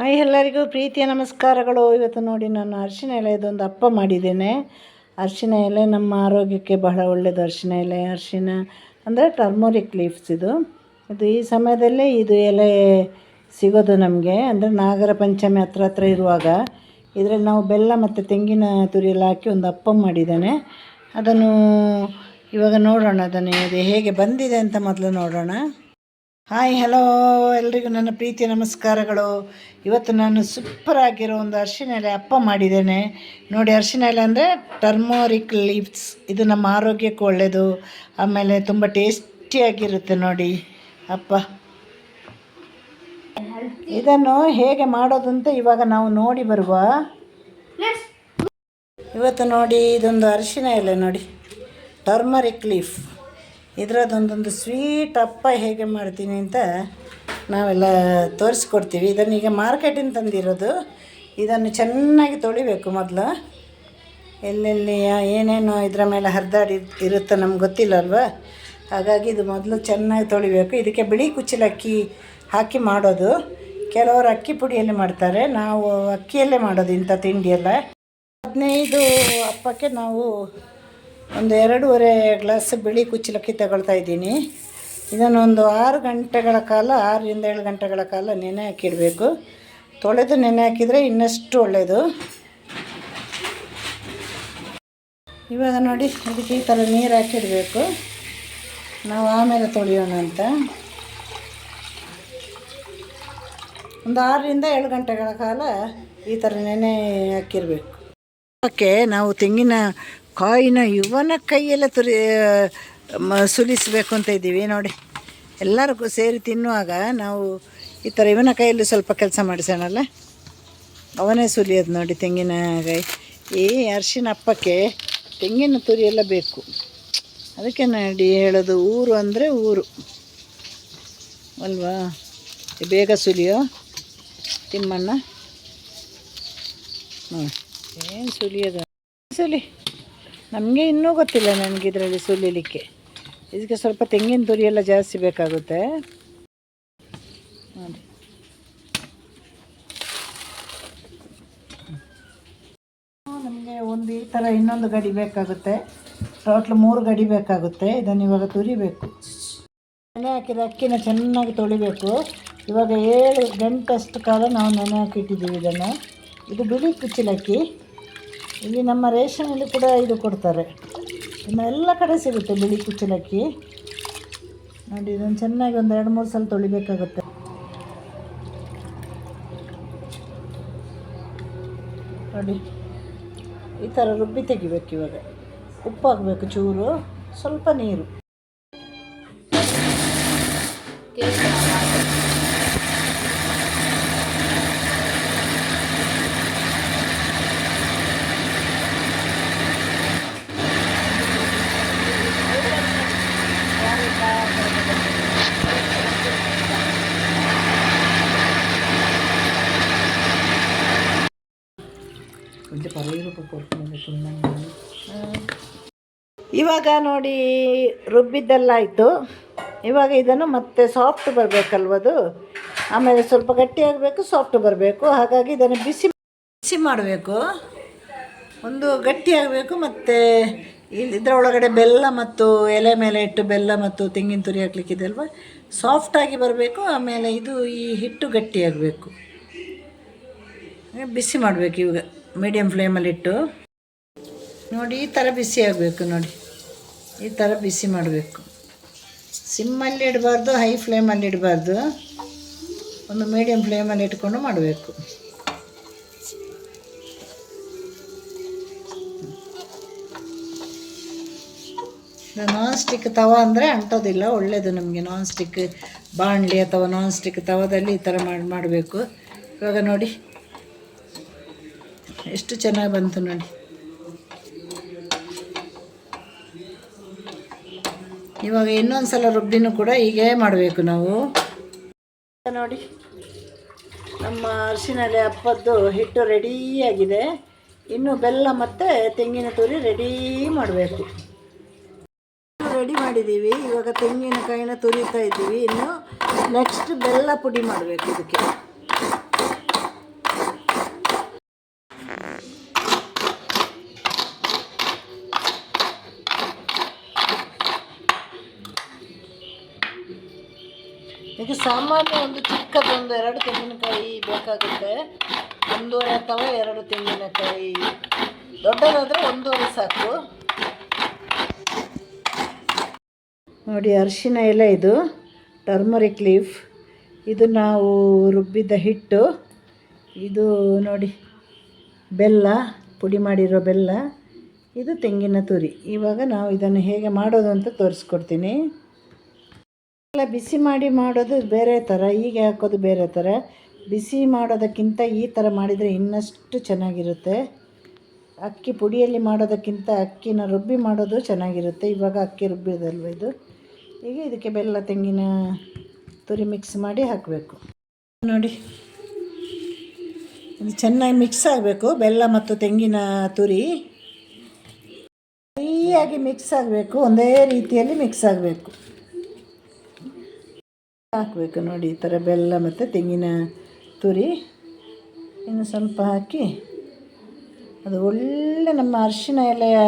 Hi ಎಲ್ಲರಿಗೂ ಪ್ರೀತಿಯ ನಮಸ್ಕಾರಗಳು. ಇವತ್ತು ನೋಡಿ ನಾನು ಅರಿಶಿನ ಎಲೆದೊಂದು ಅಪ್ಪ ಮಾಡಿದ್ದೇನೆ. ಅರಿಶಿನ ಎಲೆ ನಮ್ಮ ಆರೋಗ್ಯಕ್ಕೆ ಬಹಳ ಒಳ್ಳೆಯದು ಅರಿಶಿನ ಎಲೆ. ಅರಿಶಿನ ಅಂದರೆ ಟರ್ಮರಿಕ್ ಲೀಫ್ಸ್ ಇದು. ಇದು ಈ ಸಮಯದಲ್ಲೇ ಇದು ಎಲೆ ಸಿಗೋದು ನಮಗೆ. ಅಂದರೆ ನಾಗರ ಪಂಚಮಿ ಹತ್ರ ಹತ್ರ ಇರುವಾಗ ಇದರಲ್ಲಿ ನಾವು ಬೆಲ್ಲ ಮತ್ತು ತೆಂಗಿನ ತುರಿಯಲ್ಲಿ ಹಾಕಿ ಒಂದು ಅಪ್ಪ ಮಾಡಿದ್ದೇನೆ. ಅದನ್ನು ಇವಾಗ ನೋಡೋಣ ಅದನ್ನು ಇದು ಹೇಗೆ ಬಂದಿದೆ ಅಂತ ಮೊದಲು ನೋಡೋಣ. ಹಾಯ್ ಹಲೋ ಎಲ್ರಿಗೂ ನನ್ನ ಪ್ರೀತಿ ನಮಸ್ಕಾರಗಳು. ಇವತ್ತು ನಾನು ಸೂಪರ್ ಆಗಿರೋ ಒಂದು ಅರಿಶಿನ ಎಲೆ ಅಪ್ಪ ಮಾಡಿದ್ದೇನೆ. ನೋಡಿ, ಅರಿಶಿನ ಎಲೆ ಅಂದರೆ ಟರ್ಮರಿಕ್ ಲೀವ್ಸ್ ಇದು ನಮ್ಮ ಆರೋಗ್ಯಕ್ಕೂ ಒಳ್ಳೆಯದು ಆಮೇಲೆ ತುಂಬ ಟೇಸ್ಟಿಯಾಗಿರುತ್ತೆ ನೋಡಿ, ಅಪ್ಪ. ಇದನ್ನು ಹೇಗೆ ಮಾಡೋದಂತ ಇವಾಗ ನಾವು ನೋಡಿ ಬರುವ. ಇವತ್ತು ನೋಡಿ, ಇದೊಂದು ಅರಿಶಿನ ಎಲೆ ನೋಡಿ. ಟರ್ಮರಿಕ್ ಲೀಫ್ ಇದರದೊಂದೊಂದು ಸ್ವೀಟ್ ಅಪ್ಪ ಹೇಗೆ ಮಾಡ್ತೀನಿ ಅಂತ ನಾವೆಲ್ಲ ತೋರಿಸ್ಕೊಡ್ತೀವಿ. ಇದನ್ನು ಈಗ ಮಾರ್ಕೆಟಿಂದ ತಂದಿರೋದು. ಇದನ್ನು ಚೆನ್ನಾಗಿ ತೊಳಿಬೇಕು ಮೊದಲು. ಎಲ್ಲೆಲ್ಲಿ ಏನೇನು ಇದರ ಮೇಲೆ ಹರಿದಾಡಿ ಇರುತ್ತೋ ನಮ್ಗೆ ಗೊತ್ತಿಲ್ಲ ಅಲ್ವಾ ಹಾಗಾಗಿ ಇದು ಮೊದಲು ಚೆನ್ನಾಗಿ ತೊಳಿಬೇಕು. ಇದಕ್ಕೆ ಬಿಳಿ ಕುಚ್ಚಲಕ್ಕಿ ಹಾಕಿ ಮಾಡೋದು. ಕೆಲವರು ಅಕ್ಕಿ ಪುಡಿಯಲ್ಲಿ ಮಾಡ್ತಾರೆ. ನಾವು ಅಕ್ಕಿಯಲ್ಲೇ ಮಾಡೋದು ಇಂಥ ತಿಂಡಿಯೆಲ್ಲ. ಹದಿನೈದು ಅಪ್ಪಕ್ಕೆ ನಾವು ಒಂದು ಎರಡೂವರೆ ಗ್ಲಾಸ್ ಬಿಳಿ ಕುಚ್ಚಲಕ್ಕಿ ತಗೊಳ್ತಾ ಇದ್ದೀನಿ. ಇದನ್ನೊಂದು ಆರು ಗಂಟೆಗಳ ಕಾಲ, ಆರರಿಂದ ಏಳು ಗಂಟೆಗಳ ಕಾಲ ನೆನೆ ಹಾಕಿಡಬೇಕು. ತೊಳೆದು ನೆನೆ ಹಾಕಿದರೆ ಇನ್ನಷ್ಟು ಒಳ್ಳೆಯದು ಇವಾಗ ನೋಡಿ ಅದಕ್ಕೆ ಈ ಥರ ನೀರು ಹಾಕಿಡಬೇಕು. ನಾವು ಆಮೇಲೆ ತೊಳೆಯೋಣ ಅಂತ. ಒಂದು ಆರರಿಂದ ಏಳು ಗಂಟೆಗಳ ಕಾಲ ಈ ಥರ ನೆನೆ ಹಾಕಿರಬೇಕು. ಓಕೆ ನಾವು ತೆಂಗಿನ ಕಾಯಿನ ಇವನ ಕೈಯೆಲ್ಲ ತುರಿ ಸುಲಿಸಬೇಕು ಅಂತ ಇದ್ದೀವಿ. ನೋಡಿ ಎಲ್ಲರಿಗೂ ಸೇರಿ ತಿನ್ನುವಾಗ ನಾವು ಈ ಥರ ಇವನ ಕೈಯಲ್ಲಿ ಸ್ವಲ್ಪ ಕೆಲಸ ಮಾಡಿಸೋಣಲ್ಲ? ಅವನೇ ಸುಲಿಯೋದು ನೋಡಿ ತೆಂಗಿನ ತೆಂಗಿನಕಾಯಿ. ಈ ಅರಿಶಿನ ಅಪ್ಪಕ್ಕೆ ತೆಂಗಿನ ತುರಿ ಎಲ್ಲ ಬೇಕು. ಅದಕ್ಕೆ ನೋಡಿ ಹೇಳೋದು, ಊರು ಅಂದರೆ ಊರು. ಅಲ್ವಾ? ಬೇಗ ಸುಲಿಯೋ ತಿಮ್ಮಣ್ಣ. ಹ್ಞೂ ಏನು ಸುಲಿಯೋದು? ಸುಲಿ. ನಮಗೆ ಇನ್ನೂ ಗೊತ್ತಿಲ್ಲ ನನಗೆ ಇದರಲ್ಲಿ ಸುಲಿಲಿಕ್ಕೆ. ಇದಕ್ಕೆ ಸ್ವಲ್ಪ ತೆಂಗಿನ ತುರಿ ಎಲ್ಲ ಜಾಸ್ತಿ ಬೇಕಾಗುತ್ತೆ. ನಮಗೆ ಒಂದು ಈ ಥರ ಇನ್ನೊಂದು ಗಡಿ ಬೇಕಾಗುತ್ತೆ. ಟೋಟ್ಲ್ ಮೂರು ಗಡಿ ಬೇಕಾಗುತ್ತೆ. ಇದನ್ನು ಇವಾಗ ತುರಿಬೇಕು. ನೆನೆ ಹಾಕಿದ ಅಕ್ಕಿನ ಚೆನ್ನಾಗಿ ತೊಳಿಬೇಕು. ಇವಾಗ ಏಳು ಗಂಟೆಷ್ಟು ಕಾಲ ನಾವು ನೆನೆ ಹಾಕಿಟ್ಟಿದ್ದೀವಿ ಇದನ್ನು. ಇದು ಬಿಳಿ ಕುಚ್ಚಲಕ್ಕಿ. ಇಲ್ಲಿ ನಮ್ಮ ರೇಷನಲ್ಲಿ ಕೂಡ ಇದು ಕೊಡ್ತಾರೆ. ಇನ್ನು ಎಲ್ಲ ಕಡೆ ಸಿಗುತ್ತೆ ಬಿಳಿ ಕುಚ್ಚಲಕ್ಕಿ. ನೋಡಿ ಇದನ್ನು ಚೆನ್ನಾಗಿ ಒಂದು ಎರಡು ಮೂರು ಸಲ ತೊಳಿಬೇಕಾಗುತ್ತೆ. ನೋಡಿ, ಈ ಥರ ರುಬ್ಬಿ ತೆಗಿಬೇಕು ಇವಾಗ. ಉಪ್ಪು ಹಾಕಬೇಕು ಚೂರು, ಸ್ವಲ್ಪ ನೀರು. ಇವಾಗ ನೋಡಿ ರುಬ್ಬಿದ್ದೆಲ್ಲ ಆಯಿತು ಇವಾಗ ಇದನ್ನು ಮತ್ತೆ ಸಾಫ್ಟ್ ಬರಬೇಕಲ್ವದು ಆಮೇಲೆ ಸ್ವಲ್ಪ ಗಟ್ಟಿಯಾಗಬೇಕು ಸಾಫ್ಟ್ ಬರಬೇಕು. ಹಾಗಾಗಿ ಇದನ್ನು ಬಿಸಿ ಬಿಸಿ ಮಾಡಬೇಕು. ಒಂದು ಗಟ್ಟಿ ಆಗಬೇಕು ಮತ್ತು ಇಲ್ಲಿ ಇದರ ಒಳಗಡೆ ಬೆಲ್ಲ ಮತ್ತು ಎಲೆ ಮೇಲೆ ಇಟ್ಟು ಬೆಲ್ಲ ಮತ್ತು ತೆಂಗಿನ ತುರಿ ಹಾಕ್ಲಿಕ್ಕಿದೆ ಅಲ್ವಾ? ಸಾಫ್ಟಾಗಿ ಬರಬೇಕು, ಆಮೇಲೆ ಇದು ಈ ಹಿಟ್ಟು ಗಟ್ಟಿಯಾಗಬೇಕು ಬಿಸಿ ಮಾಡಬೇಕು ಇವಾಗ. ಮೀಡಿಯಮ್ ಫ್ಲೇಮಲ್ಲಿಟ್ಟು ನೋಡಿ, ಈ ಥರ ಬಿಸಿ ಆಗಬೇಕು ನೋಡಿ. ಈ ಥರ ಬಿಸಿ ಮಾಡಬೇಕು. ಸಿಮ್ಮಲ್ಲಿ ಇಡಬಾರ್ದು ಹೈ ಫ್ಲೇಮಲ್ಲಿ ಇಡಬಾರ್ದು. ಒಂದು ಮೀಡಿಯಮ್ ಫ್ಲೇಮಲ್ಲಿ ಇಟ್ಕೊಂಡು ಮಾಡಬೇಕು. ನಾನ್ ಸ್ಟಿಕ್ ತವ ಅಂದರೆ ಅಂಟೋದಿಲ್ಲ ಒಳ್ಳೆಯದು ನಮಗೆ ನಾನ್ ಸ್ಟಿಕ್ ಬಾಣಲಿ ಅಥವಾ ನಾನ್ ಸ್ಟಿಕ್ ತವದಲ್ಲಿ ಈ ಥರ ಮಾಡಿ, ಮಾಡಬೇಕು. ಇವಾಗ ನೋಡಿ ಎಷ್ಟು ಚೆನ್ನಾಗಿ ಬಂತು ನೋಡಿ. ಇವಾಗ ಇನ್ನೊಂದು ಸಲ ರುಬ್ಬಿನೂ ಕೂಡ ಹೀಗೆ ಮಾಡಬೇಕು ನಾವು. ನೋಡಿ ನಮ್ಮ ಅರಿಶಿನಲ್ಲಿ ಹಪ್ಪದ್ದು ಹಿಟ್ಟು ರೆಡಿಯಾಗಿದೆ ಇನ್ನು ಬೆಲ್ಲ ಮತ್ತು ತೆಂಗಿನ ತುರಿ ರೆಡಿ ಮಾಡಬೇಕು. ರೆಡಿ ಮಾಡಿದ್ದೀವಿ. ಇವಾಗ ತೆಂಗಿನಕಾಯಿನ ತುರಿತಾ ಇದ್ದೀವಿ. ಇನ್ನು ನೆಕ್ಸ್ಟ್ ಬೆಲ್ಲ ಪುಡಿ ಮಾಡಬೇಕು ಇದಕ್ಕೆ. ಇದು ಸಾಮಾನ್ಯ ಒಂದು ಚಿಕ್ಕದೊಂದು ಎರಡು ತೆಂಗಿನಕಾಯಿ ಬೇಕಾಗುತ್ತೆ. ಒಂದೂವರೆ ಅಥವಾ ಎರಡು ತೆಂಗಿನಕಾಯಿ. ದೊಡ್ಡದಾದರೆ ಒಂದೂವರೆ ಸಾಕು. ನೋಡಿ, ಅರಿಶಿನ ಎಲೆ ಇದು. Turmeric leaf. ಇದು ನಾವು ರುಬ್ಬಿದ ಹಿಟ್ಟು. ಇದು ನೋಡಿ, ಬೆಲ್ಲ, ಪುಡಿ ಮಾಡಿರೋ ಬೆಲ್ಲ. ಇದು ತೆಂಗಿನ ತುರಿ. ಇವಾಗ ನಾವು ಇದನ್ನು ಹೇಗೆ ಮಾಡೋದು ಅಂತ ತೋರಿಸ್ಕೊಡ್ತೀನಿ. ಎಲ್ಲ ಬಿಸಿ ಮಾಡಿ ಮಾಡೋದು ಬೇರೆ ಥರ, ಹೀಗೆ ಹಾಕೋದು ಬೇರೆ ಥರ. ಬಿಸಿ ಮಾಡೋದಕ್ಕಿಂತ ಈ ಥರ ಮಾಡಿದರೆ ಇನ್ನಷ್ಟು ಚೆನ್ನಾಗಿರುತ್ತೆ. ಅಕ್ಕಿ ಪುಡಿಯಲ್ಲಿ ಮಾಡೋದಕ್ಕಿಂತ ಅಕ್ಕಿನ ರುಬ್ಬಿ ಮಾಡೋದು ಚೆನ್ನಾಗಿರುತ್ತೆ. ಇವಾಗ ಅಕ್ಕಿ ರುಬ್ಬಿದಲ್ವ ಇದು? ಈಗ ಇದಕ್ಕೆ ಬೆಲ್ಲ, ತೆಂಗಿನ ತುರಿ ಮಿಕ್ಸ್ ಮಾಡಿ ಹಾಕಬೇಕು. ನೋಡಿ, ಇದು ಚೆನ್ನಾಗಿ ಮಿಕ್ಸ್ ಆಗಬೇಕು, ಬೆಲ್ಲ ಮತ್ತು ತೆಂಗಿನ ತುರಿ. ಸರಿಯಾಗಿ ಮಿಕ್ಸ್ ಆಗಬೇಕು, ಒಂದೇ ರೀತಿಯಲ್ಲಿ ಮಿಕ್ಸ್ ಆಗಬೇಕು. ಹಾಕಬೇಕು ನೋಡಿ, ಈ ಥರ ಬೆಲ್ಲ ಮತ್ತು ತೆಂಗಿನ ತುರಿ. ಇನ್ನು ಸ್ವಲ್ಪ ಹಾಕಿ, ಅದು ಒಳ್ಳೆ ನಮ್ಮ ಅರಿಶಿನ ಎಲೆಯ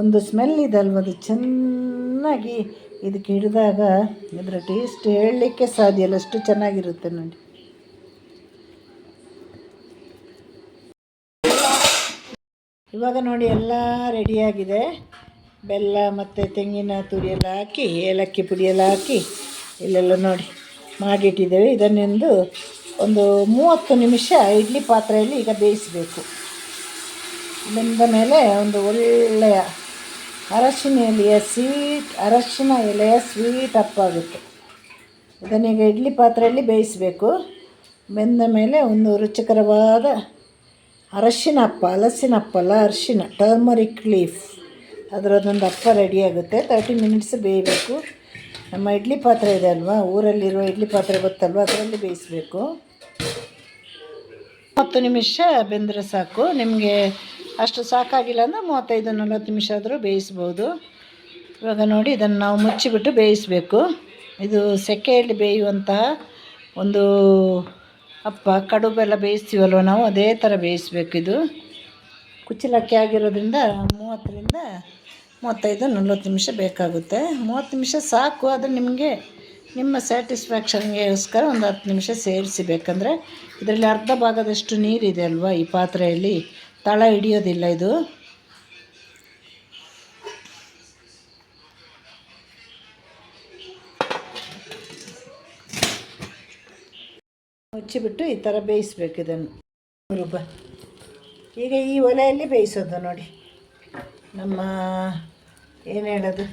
ಒಂದು ಸ್ಮೆಲ್ ಇದೆ ಅಲ್ವ ಅದು ಚೆನ್ನಾಗಿ ಇದಕ್ಕೆ ಹಿಡಿದಾಗ ಇದರ ಟೇಸ್ಟ್ ಹೇಳಲಿಕ್ಕೆ ಸಾಧ್ಯ ಇಲ್ಲ. ಅಷ್ಟು ಚೆನ್ನಾಗಿರುತ್ತೆ ನೋಡಿ. ಇವಾಗ ನೋಡಿ, ಎಲ್ಲ ರೆಡಿಯಾಗಿದೆ ಬೆಲ್ಲ ಮತ್ತು ತೆಂಗಿನ ತುರಿ ಎಲ್ಲ ಹಾಕಿ, ಏಲಕ್ಕಿ ಪುಡಿ ಎಲ್ಲ ಹಾಕಿ ಇಲ್ಲೆಲ್ಲ ನೋಡಿ ಮಾಡಿಟ್ಟಿದ್ದೇವೆ ಇದನ್ನೆಂದು ಒಂದು ಮೂವತ್ತು ನಿಮಿಷ ಇಡ್ಲಿ ಪಾತ್ರೆಯಲ್ಲಿ ಈಗ ಬೇಯಿಸಬೇಕು. ಬೆಂದ ಮೇಲೆ ಒಂದು ಒಳ್ಳೆಯ ಅರಶಿನ ಎಲೆಯ ಸ್ವೀಟ್ ಅರಶಿನ ಎಲೆಯ ಸ್ವೀಟ್ ಅಪ್ಪಾಗುತ್ತೆ ಇದನ್ನೀಗ ಇಡ್ಲಿ ಪಾತ್ರೆಯಲ್ಲಿ ಬೇಯಿಸಬೇಕು. ಬೆಂದ ಮೇಲೆ ಒಂದು ರುಚಿಕರವಾದ ಅರಶಿನ ಅಪ್ಪ, ಹಲಸಿನ ಅಪ್ಪ ಅಲ್ಲ ಅರಿಶಿನ ಟರ್ಮರಿಕ್ ಲೀಫ್ ಅದರದ್ದೊಂದು ಅಪ್ಪ ರೆಡಿಯಾಗುತ್ತೆ ತರ್ಟಿ ಮಿನಿಟ್ಸ್ ಬೇಯಬೇಕು. ನಮ್ಮ ಇಡ್ಲಿ ಪಾತ್ರೆ ಇದೆ ಅಲ್ವಾ? ಊರಲ್ಲಿರುವ ಇಡ್ಲಿ ಪಾತ್ರೆ ಗೊತ್ತಲ್ವ? ಅದರಲ್ಲಿ ಬೇಯಿಸಬೇಕು. ಹತ್ತು ನಿಮಿಷ ಬೆಂದರೆ ಸಾಕು. ನಿಮಗೆ ಅಷ್ಟು ಸಾಕಾಗಿಲ್ಲ ಅಂದರೆ ಮೂವತ್ತೈದು ನಲವತ್ತು ನಿಮಿಷ ಆದರೂ ಬೇಯಿಸ್ಬೋದು. ಇವಾಗ ನೋಡಿ, ಇದನ್ನು ನಾವು ಮುಚ್ಚಿಬಿಟ್ಟು ಬೇಯಿಸಬೇಕು. ಇದು ಸೆಕೆಯಲ್ಲಿ ಬೇಯುವಂತಹ ಒಂದು ಅಪ್ಪ ಕಡುಬೆಲ್ಲ ಬೇಯಿಸ್ತೀವಲ್ವ ನಾವು? ಅದೇ ಥರ ಬೇಯಿಸ್ಬೇಕು ಇದು. ಕುಚ್ಚಲಕ್ಕಿ ಆಗಿರೋದ್ರಿಂದ ಮೂವತ್ತರಿಂದ ಮೂವತ್ತೈದು, ನಲ್ವತ್ತು ನಿಮಿಷ ಬೇಕಾಗುತ್ತೆ. ಮೂವತ್ತು ನಿಮಿಷ ಸಾಕು, ಆದರೆ ನಿಮಗೆ, ನಿಮ್ಮ ಸ್ಯಾಟಿಸ್ಫ್ಯಾಕ್ಷನ್ಗೆಗೋಸ್ಕರ ಒಂದು ಹತ್ತು ನಿಮಿಷ ಸೇರಿಸಿ ಬೇಕಂದರೆ ಇದರಲ್ಲಿ ಅರ್ಧ ಭಾಗದಷ್ಟು ನೀರಿದೆ ಅಲ್ವಾ ಈ ಪಾತ್ರೆಯಲ್ಲಿ? ತಳ ಹಿಡಿಯೋದಿಲ್ಲ ಇದು. ಮುಚ್ಚಿಬಿಟ್ಟು ಈ ಥರ ಬೇಯಿಸ್ಬೇಕು ಇದನ್ನು. ರುಬ್ಬ. ಈಗ ಈ ಒಲೆಯಲ್ಲಿ ಬೇಯಿಸೋದು ನೋಡಿ. ನಮ್ಮ ಏನು ಹೇಳೋದು?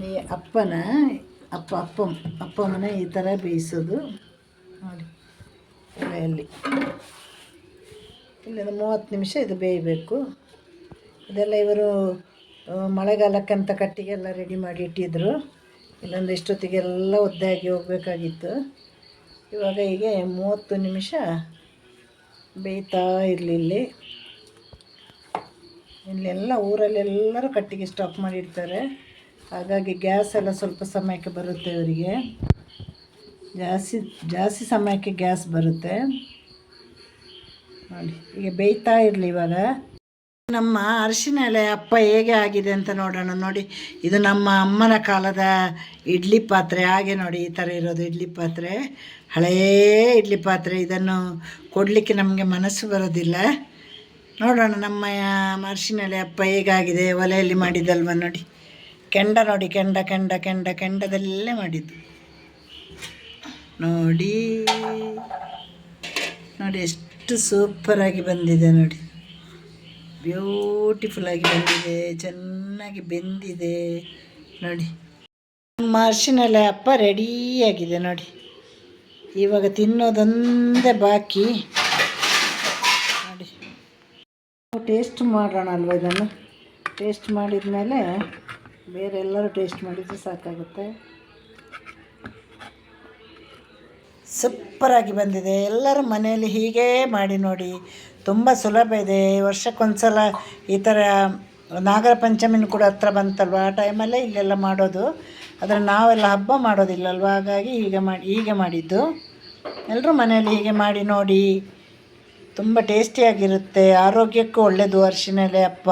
ನೀ ಅಪ್ಪನ, ಅಪ್ಪ ಅಪ್ಪ, ಅಪ್ಪಮ್ಮನ ಈ ಥರ ಬೇಯಿಸೋದು. ನೋಡಿ ಒಲೆಯಲ್ಲಿ ಇಲ್ಲಿಂದ ಮೂವತ್ತು ನಿಮಿಷ ಇದು ಬೇಯಬೇಕು. ಇದೆಲ್ಲ ಇವರು ಮಳೆಗಾಲಕ್ಕಂತ ಕಟ್ಟಿಗೆಲ್ಲ ರೆಡಿ ಮಾಡಿ ಇಟ್ಟಿದ್ದರು ಇಲ್ಲೊಂದು ಇಷ್ಟೊತ್ತಿಗೆಲ್ಲ ಒದ್ದಾಗಿ ಹೋಗಬೇಕಾಗಿತ್ತು. ಇವಾಗ ಹೀಗೆ ಮೂವತ್ತು ನಿಮಿಷ ಬೇಯ್ತಾ ಇರಲಿ ಇಲ್ಲಿ. ಇಲ್ಲೆಲ್ಲ ಊರಲ್ಲೆಲ್ಲರೂ ಕಟ್ಟಿಗೆ ಸ್ಟಾಪ್ ಮಾಡಿರ್ತಾರೆ. ಹಾಗಾಗಿ ಗ್ಯಾಸ್ ಎಲ್ಲ ಸ್ವಲ್ಪ ಸಮಯಕ್ಕೆ ಬರುತ್ತೆ ಅವರಿಗೆ. ಜಾಸ್ತಿ ಜಾಸ್ತಿ ಸಮಯಕ್ಕೆ ಗ್ಯಾಸ್ ಬರುತ್ತೆ. ನೋಡಿ, ಈಗ ಬೇಯ್ತಾ ಇರಲಿ ಇವಾಗ. ನಮ್ಮ ಅರಿಶಿನ ಎಲೆ ಅಪ್ಪ ಹೇಗೆ ಆಗಿದೆ ಅಂತ ನೋಡೋಣ. ನೋಡಿ, ಇದು ನಮ್ಮ ಅಮ್ಮನ ಕಾಲದ ಇಡ್ಲಿ ಪಾತ್ರೆ. ಹಾಗೆ ನೋಡಿ, ಈ ಥರ ಇರೋದು ಇಡ್ಲಿ ಪಾತ್ರೆ. ಹಳೇ ಇಡ್ಲಿ ಪಾತ್ರೆ. ಇದನ್ನು ಕೊಡಲಿಕ್ಕೆ ನಮಗೆ ಮನಸ್ಸು ಬರೋದಿಲ್ಲ. ನೋಡೋಣ ನಮ್ಮ ಅರಿಶಿನ ಎಲೆ ಅಪ್ಪ ಹೇಗಾಗಿದೆ, ಒಲೆಯಲ್ಲಿ ಮಾಡಿದ್ದಲ್ವ ನೋಡಿ. ಕೆಂಡ ನೋಡಿ, ಕೆಂಡ ಕೆಂಡ ಕೆಂಡ ಕೆಂಡದಲ್ಲೇ ಮಾಡಿದ್ದು. ನೋಡಿ ನೋಡಿ ಎಷ್ಟು ಸೂಪರಾಗಿ ಬಂದಿದೆ ನೋಡಿ. ಬ್ಯೂಟಿಫುಲ್ಲಾಗಿ ಬಂದಿದೆ, ಚೆನ್ನಾಗಿ ಬೆಂದಿದೆ ನೋಡಿ. ನಮ್ಮ ಅರಿಶಿನೆಲೆ ಅಪ್ಪ ರೆಡಿಯಾಗಿದೆ ನೋಡಿ. ಇವಾಗ ತಿನ್ನೋದೊಂದೇ ಬಾಕಿ ನೋಡಿ ಟೇಸ್ಟ್ ಮಾಡೋಣ ಅಲ್ವ ಇದನ್ನು? ಟೇಸ್ಟ್ ಮಾಡಿದ ಮೇಲೆ ಬೇರೆ ಎಲ್ಲರೂ ಟೇಸ್ಟ್ ಮಾಡಿದರೆ ಸಾಕಾಗುತ್ತೆ. ಸೂಪರಾಗಿ ಬಂದಿದೆ. ಎಲ್ಲರೂ ಮನೆಯಲ್ಲಿ ಹೀಗೇ ಮಾಡಿ ನೋಡಿ. ತುಂಬ ಸುಲಭ ಇದೆ. ವರ್ಷಕ್ಕೊಂದ್ಸಲ ಈ ಥರ ನಾಗರ ಪಂಚಮಿನ ಕೂಡ ಹತ್ರ ಬಂತಲ್ವ? ಆ ಟೈಮಲ್ಲೇ ಇಲ್ಲೆಲ್ಲ ಮಾಡೋದು. ಆದರೆ ನಾವೆಲ್ಲ ಹಬ್ಬ ಮಾಡೋದಿಲ್ಲಲ್ವ? ಹಾಗಾಗಿ ಹೀಗೆ ಮಾಡಿ ಹೀಗೆ ಮಾಡಿದ್ದು. ಎಲ್ಲರೂ ಮನೆಯಲ್ಲಿ ಹೀಗೆ ಮಾಡಿ ನೋಡಿ. ತುಂಬ ಟೇಸ್ಟಿಯಾಗಿರುತ್ತೆ ಆರೋಗ್ಯಕ್ಕೂ ಒಳ್ಳೆಯದು ಅರಿಶಿನ ಎಲೆ ಅಪ್ಪ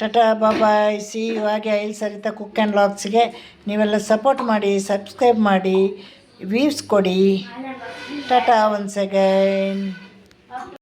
ಟಟಾ ಬಾಬಾಯ್ ಸಿ ಹಾಗೆ ಐಲ್ ಸರಿತಾ ಕುಕ್ ಆ್ಯಂಡ್ ಲಾಗ್ಸ್ಗೆ ನೀವೆಲ್ಲ ಸಪೋರ್ಟ್ ಮಾಡಿ ಸಬ್ಸ್ಕ್ರೈಬ್ ಮಾಡಿ ವ್ಯೂಸ್ ಕೊಡಿ. Tata one again